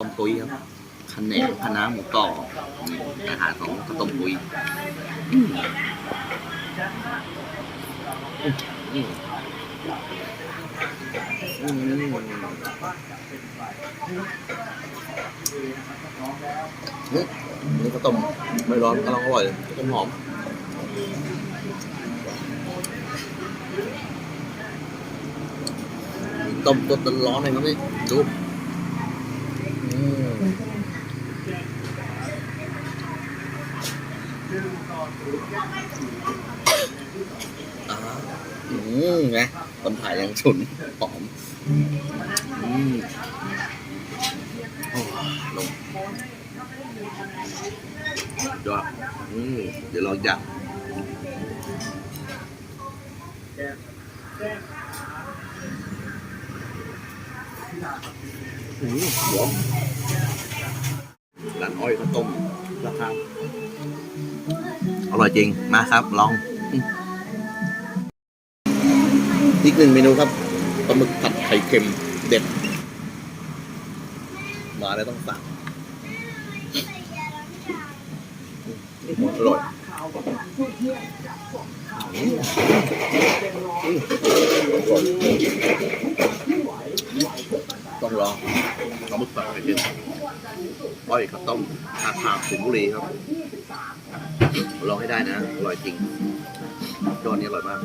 ต้มปุ้ยครับคะแนนคณะหมูกรอบอาหารของข้าวต้มปุ้ยอืมอืมอืมอืมนี่ข้าวต้มไม่ร้อนกำลังอร่อยเลยข้าวต้มหอมต้มตัวร้อนเลยครับนี่ดู อืมอ่าอืมไงต้นถ่ายยังฉุนหอมอืมโอ้ลงยอดอืมเดี๋ยวเราอยากอืม หัวร้านอ้อยข้าวต้มราคาอร่อยจริง มาครับ ลองอืมอีกหนึ่งเมนูครับปลาหมึกผัดไข่เค็มเด็ด มาแล้วต้องสั่งอืมอร่อยอืมอืมอร่อย ต้องลองปลาหมึกผัดไข่เค็มอ้อยข้าวต้มท่าทาสิงห์บุรีครับลองให้ได้นะ อร่อยจริงจอนนี้อร่อยมาก